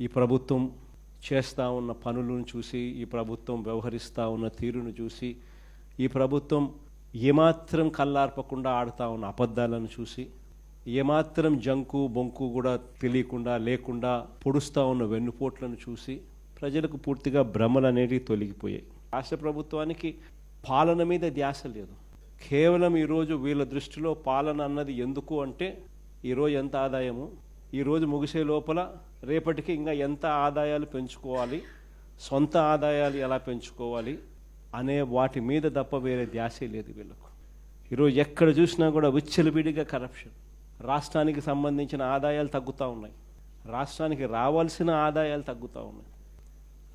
ఈ ప్రభుత్వం చేస్తూ ఉన్న పనులను చూసి ఈ ప్రభుత్వం వ్యవహరిస్తూ ఉన్న తీరును చూసి ఈ ప్రభుత్వం ఏమాత్రం కల్లార్పకుండా ఆడుతూ ఉన్న అబద్ధాలను చూసి ఏమాత్రం జంకు బొంకు కూడా తెలియకుండా లేకుండా పొడుస్తూ ఉన్న వెన్నుపోట్లను చూసి ప్రజలకు పూర్తిగా భ్రమలు అనేవి తొలగిపోయాయి. రాష్ట్ర ప్రభుత్వానికి పాలన మీద ధ్యాస లేదు. కేవలం ఈరోజు వీళ్ళ దృష్టిలో పాలన అన్నది ఎందుకు అంటే ఈరోజు ఎంత ఆదాయము? ఈరోజు ముగిసే లోపల రేపటికి ఇంకా ఎంత ఆదాయాలు పెంచుకోవాలి సొంత ఆదాయాలు ఎలా పెంచుకోవాలి అనే వాటి మీద తప్ప వేరే ధ్యాసే లేదు వీళ్ళకు. ఈరోజు ఎక్కడ చూసినా కూడా విచ్చలవిడిగా కరప్షన్ రాష్ట్రానికి సంబంధించిన ఆదాయాలు తగ్గుతూ ఉన్నాయి. రాష్ట్రానికి రావాల్సిన ఆదాయాలు తగ్గుతూ ఉన్నాయి.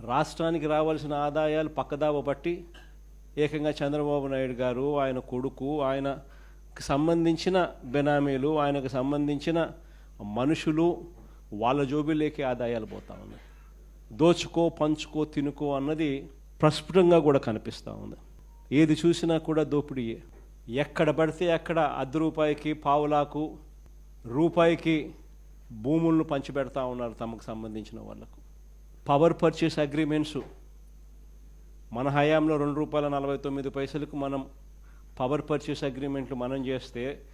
రాష్ట్రానికి రావాల్సిన ఆదాయాలు పక్కదావ బట్టి ఏకంగా చంద్రబాబు నాయుడు గారు ఆయన కొడుకు ఆయనకు సంబంధించిన బెనామీలు ఆయనకు సంబంధించిన మనుషులు వాళ్ళ జోబిలోకి ఆదాయాలు పోతా ఉన్నాయి. దోచుకో పంచుకో తినుకో అన్నది ప్రస్ఫుటంగా కూడా కనిపిస్తూ ఉంది. ఏది చూసినా కూడా దోపిడీయే. ఎక్కడ పడితే అక్కడ అర్ధ రూపాయికి పావులాకు రూపాయికి భూములను పంచిపెడతా ఉన్నారు తమకు సంబంధించిన వాళ్ళకు. పవర్ పర్చేస్ అగ్రిమెంట్స్ మన హయాంలో రెండు రూపాయల నలభై తొమ్మిది పైసలకు మనం పవర్ పర్చేస్ అగ్రిమెంట్లు మనం చేస్తే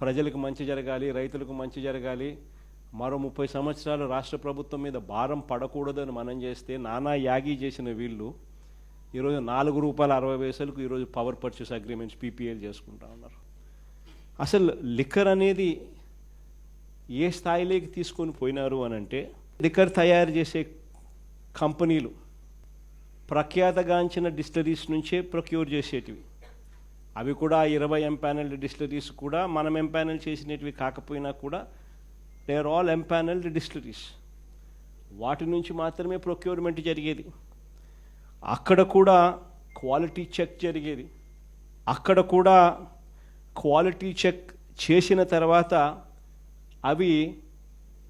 ప్రజలకు మంచి జరగాలి రైతులకు మంచి జరగాలి మరో ముప్పై సంవత్సరాలు రాష్ట్ర ప్రభుత్వం మీద భారం పడకూడదని మనం చేస్తే నానా యాగి చేసిన వీళ్ళు ఈరోజు నాలుగు రూపాయల అరవై పైసలకు ఈరోజు పవర్ పర్చేస్ అగ్రిమెంట్స్ పీపీఎల్ చేసుకుంటా ఉన్నారు. అసలు లిక్కర్ అనేది ఏ స్థాయిలోకి తీసుకొని పోయినారు అని అంటే లిక్కర్ తయారు చేసే కంపెనీలు ప్రఖ్యాతగాంచిన డిస్టరీస్ నుంచే ప్రొక్యూర్ చేసేటివి. అవి కూడా ఇరవై ఎంపానల్ డిస్టరీస్ కూడా మనం ఎంపానల్ చేసినవి కాకపోయినా కూడా they are all empanelled distilleries వాటి నుంచి మాత్రమే ప్రొక్యూర్మెంట్ జరిగేది. అక్కడ కూడా క్వాలిటీ చెక్ జరిగేది. అక్కడ కూడా క్వాలిటీ చెక్ చేసిన తర్వాత అవి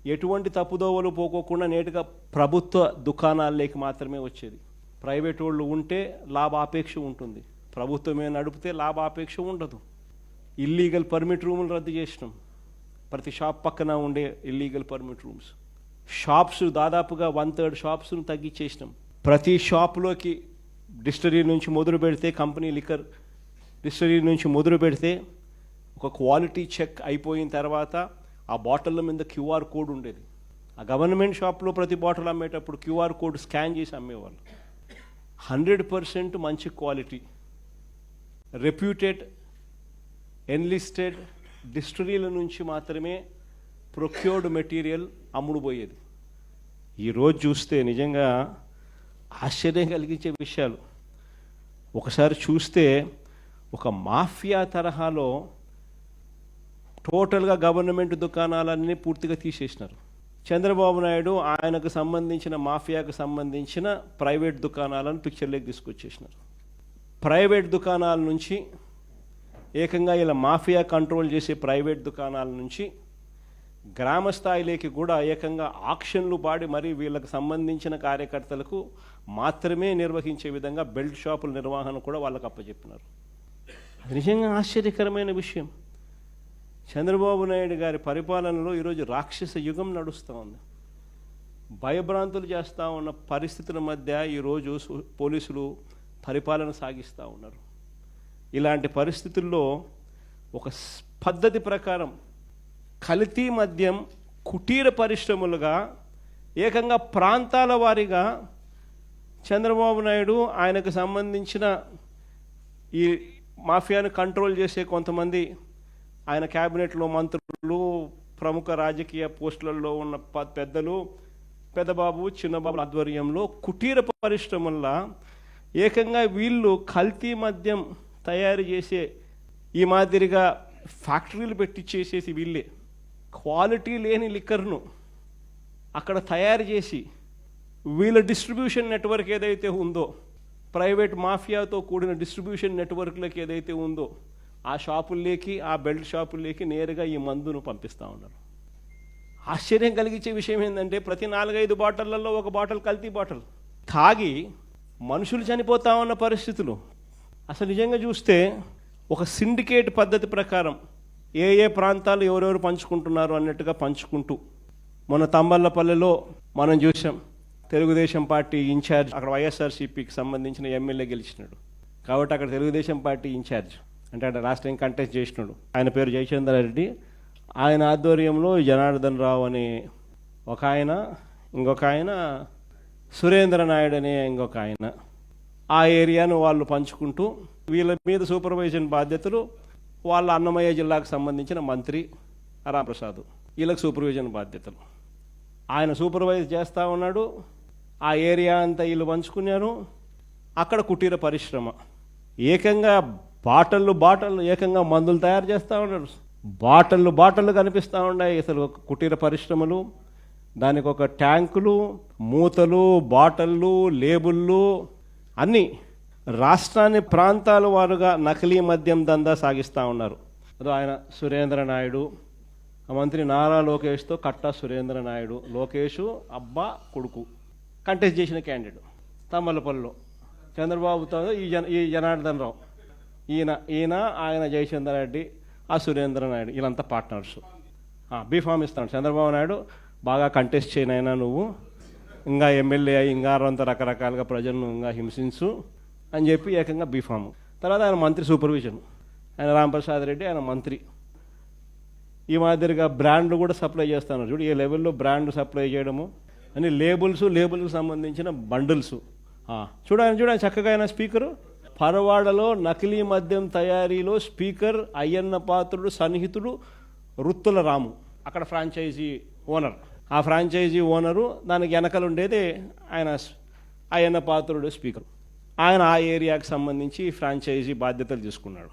ఎటువంటి తప్పుదోవలు పోకోకుండా నేటుగా ప్రభుత్వ దుకాణాల్లోకి మాత్రమే వచ్చేది. ప్రైవేట్ వాళ్ళు ఉంటే లాభాపేక్ష ఉంటుంది. ప్రభుత్వమే నడిపితే లాభాపేక్ష ఉండదు. ఇల్లీగల్ పర్మిట్ రూములు రద్దు చేసినాం. ప్రతి షాప్ పక్కన ఉండే ఇల్లీగల్ పర్మిట్ రూమ్స్ షాప్స్ దాదాపుగా వన్ థర్డ్ షాప్స్ను తగ్గించేసినాం. ప్రతి షాప్లోకి డిస్టరీ నుంచి మొదలు పెడితే కంపెనీ లిక్కర్ డిస్టరీ నుంచి మొదలు పెడితే ఒక క్వాలిటీ చెక్ అయిపోయిన తర్వాత ఆ బాటిల్ మీద క్యూఆర్ కోడ్ ఉండేది. ఆ గవర్నమెంట్ షాప్లో ప్రతి బాటిల్ అమ్మేటప్పుడు క్యూఆర్ కోడ్ స్కాన్ చేసి అమ్మేవాళ్ళు. హండ్రెడ్ పర్సెంట్ మంచి క్వాలిటీ రెప్యూటెడ్ ఎన్లిస్టెడ్ డిస్టరీల నుంచి మాత్రమే ప్రొక్యూర్డ్ మెటీరియల్ అమ్ముడుపోయేది. ఈరోజు చూస్తే నిజంగా ఆశ్చర్యం కలిగించే విషయాలు. ఒకసారి చూస్తే ఒక మాఫియా తరహాలో టోటల్గా గవర్నమెంట్ దుకాణాలన్నీ పూర్తిగా తీసేసినారు. చంద్రబాబు నాయుడు ఆయనకు సంబంధించిన మాఫియాకు సంబంధించిన ప్రైవేట్ దుకాణాలను పిక్చర్లోకి తీసుకొచ్చేసినారు. ప్రైవేట్ దుకాణాల నుంచి ఏకంగా ఇలా మాఫియా కంట్రోల్ చేసే ప్రైవేట్ దుకాణాల నుంచి గ్రామ స్థాయిలోకి కూడా ఏకంగా ఆక్షన్లు పాడి మరి వీళ్ళకి సంబంధించిన కార్యకర్తలకు మాత్రమే నిర్వహించే విధంగా బెల్ట్ షాపుల నిర్వహణ కూడా వాళ్ళకు అప్పచెప్పినారు. అది నిజంగా ఆశ్చర్యకరమైన విషయం. చంద్రబాబు నాయుడు గారి పరిపాలనలో ఈరోజు రాక్షస యుగం నడుస్తూ ఉంది. భయభ్రాంతులు చేస్తూ ఉన్న పరిస్థితుల మధ్య ఈరోజు పోలీసులు పరిపాలన సాగిస్తూ ఉన్నారు. ఇలాంటి పరిస్థితుల్లో ఒక పద్ధతి ప్రకారం కల్తీ మద్యం కుటీర పరిశ్రమలుగా ఏకంగా ప్రాంతాల వారీగా చంద్రబాబు నాయుడు ఆయనకు సంబంధించిన ఈ మాఫియాను కంట్రోల్ చేసే కొంతమంది ఆయన క్యాబినెట్లో మంత్రులు ప్రముఖ రాజకీయ పోస్టులలో ఉన్న పెద్దలు పెద్దబాబు చిన్నబాబు ఆధ్వర్యంలో కుటీర పరిశ్రమల్లో ఏకంగా వీళ్ళు కల్తీ మద్యం తయారు చేసే ఈ మాదిరిగా ఫ్యాక్టరీలు పెట్టి చేసేసి వీళ్ళే. క్వాలిటీ లేని లిక్కర్ను అక్కడ తయారు చేసి వీళ్ళ డిస్ట్రిబ్యూషన్ నెట్వర్క్ ఏదైతే ఉందో ప్రైవేట్ మాఫియాతో కూడిన డిస్ట్రిబ్యూషన్ నెట్వర్క్లోకి ఏదైతే ఉందో ఆ షాపుల్లోకి ఆ బెల్ట్ షాపుల్లోకి నేరుగా ఈ మందును పంపిస్తూ ఉన్నారు. ఆశ్చర్యం కలిగించే విషయం ఏంటంటే ప్రతి నాలుగైదు బాటిళ్ళలో ఒక బాటిల్ కల్తీ బాటిల్. తాగి మనుషులు చనిపోతా ఉన్న పరిస్థితులు. అసలు నిజంగా చూస్తే ఒక సిండికేట్ పద్ధతి ప్రకారం ఏ ఏ ప్రాంతాలు ఎవరెవరు పంచుకుంటున్నారు అన్నట్టుగా పంచుకుంటూ మన తంబల్లపల్లెలో మనం చూసాం తెలుగుదేశం పార్టీ ఇన్ఛార్జ్ అక్కడ వైఎస్ఆర్సీపీకి సంబంధించిన ఎమ్మెల్యే గెలిచినాడు. కాబట్టి అక్కడ తెలుగుదేశం పార్టీ ఇన్ఛార్జ్ అంటే అక్కడ లాస్ట్ టైం కంటెస్ట్ చేసినాడు. ఆయన పేరు జయచంద్ర రెడ్డి. ఆయన ఆధ్వర్యంలో జనార్దన్ రావు అనే ఒక ఆయన ఇంకొక ఆయన సురేంద్ర నాయుడు అనే ఇంకొక ఆయన. ఆ ఏరియాను వాళ్ళు పంచుకుంటూ వీళ్ళ మీద సూపర్వైజన్ బాధ్యతలు వాళ్ళ అన్నమయ్య జిల్లాకు సంబంధించిన మంత్రి రామప్రసాద్. వీళ్ళకి సూపర్విజన్ బాధ్యతలు. ఆయన సూపర్వైజ్ చేస్తూ ఉన్నాడు. ఆ ఏరియా అంతా వీళ్ళు పంచుకున్నారు. అక్కడ కుటీర పరిశ్రమ. ఏకంగా బాటళ్ళు బాటళ్ళు ఏకంగా మందులు తయారు చేస్తూ ఉన్నారు. బాటళ్ళు బాటళ్ళు కనిపిస్తూ ఉన్నాయి. అసలు కుటీర పరిశ్రమలు దానికి ఒక ట్యాంకులు మూతలు బాటళ్ళు లేబుళ్ళు అన్నీ రాష్ట్రాన్ని ప్రాంతాల వారుగా నకిలీ మద్యం దందా సాగిస్తూ ఉన్నారు. ఆయన సురేంద్ర నాయుడు మంత్రి నారా లోకేష్తో కట్టా సురేంద్ర నాయుడు లోకేష్ అబ్బా కొడుకు కంటెస్ట్ చేసిన క్యాండిడేట్ తమ్మలపల్లిలో. చంద్రబాబుతో ఈ జన ఈ జనార్దన్ రావు. ఈయన ఈయన ఆయన జయచంద్ర రెడ్డి ఆ సురేంద్ర నాయుడు వీళ్ళంతా పార్ట్నర్స్. బీఫామ్ ఇస్తాడు చంద్రబాబు నాయుడు బాగా కంటెస్ట్ చేయనైనా నువ్వు. ఇంకా ఎమ్మెల్యే అయ్యి ఇంకా అంత రకరకాలుగా ప్రజలను ఇంకా హింసించు అని చెప్పి ఏకంగా బీఫామ్ తర్వాత ఆయన మంత్రి సూపర్విజన్. ఆయన రాంప్రసాద్ రెడ్డి ఆయన మంత్రి. ఈ మాదిరిగా బ్రాండ్లు కూడా సప్లై చేస్తున్నారు. చూడు ఏ లెవెల్లో బ్రాండ్ సప్లై చేయడము? అని లేబుల్స్ లేబుల్కి సంబంధించిన బండిల్స్. చూడండి చూడండి చక్కగా ఆయన స్పీకరు. పరవాడలో నకిలీ మద్యం తయారీలో స్పీకర్ అయ్యన్న పాత్రుడు సన్నిహితుడు వృత్తుల రాము. అక్కడ ఫ్రాంచైజీ ఓనర్. ఆ ఫ్రాంచైజీ ఓనరు దానికి వెనకలు ఉండేది ఆయన ఆయన పాత్రుడు స్పీకర్. ఆయన ఆ ఏరియాకి సంబంధించి ఫ్రాంచైజీ బాధ్యతలు తీసుకున్నాడు.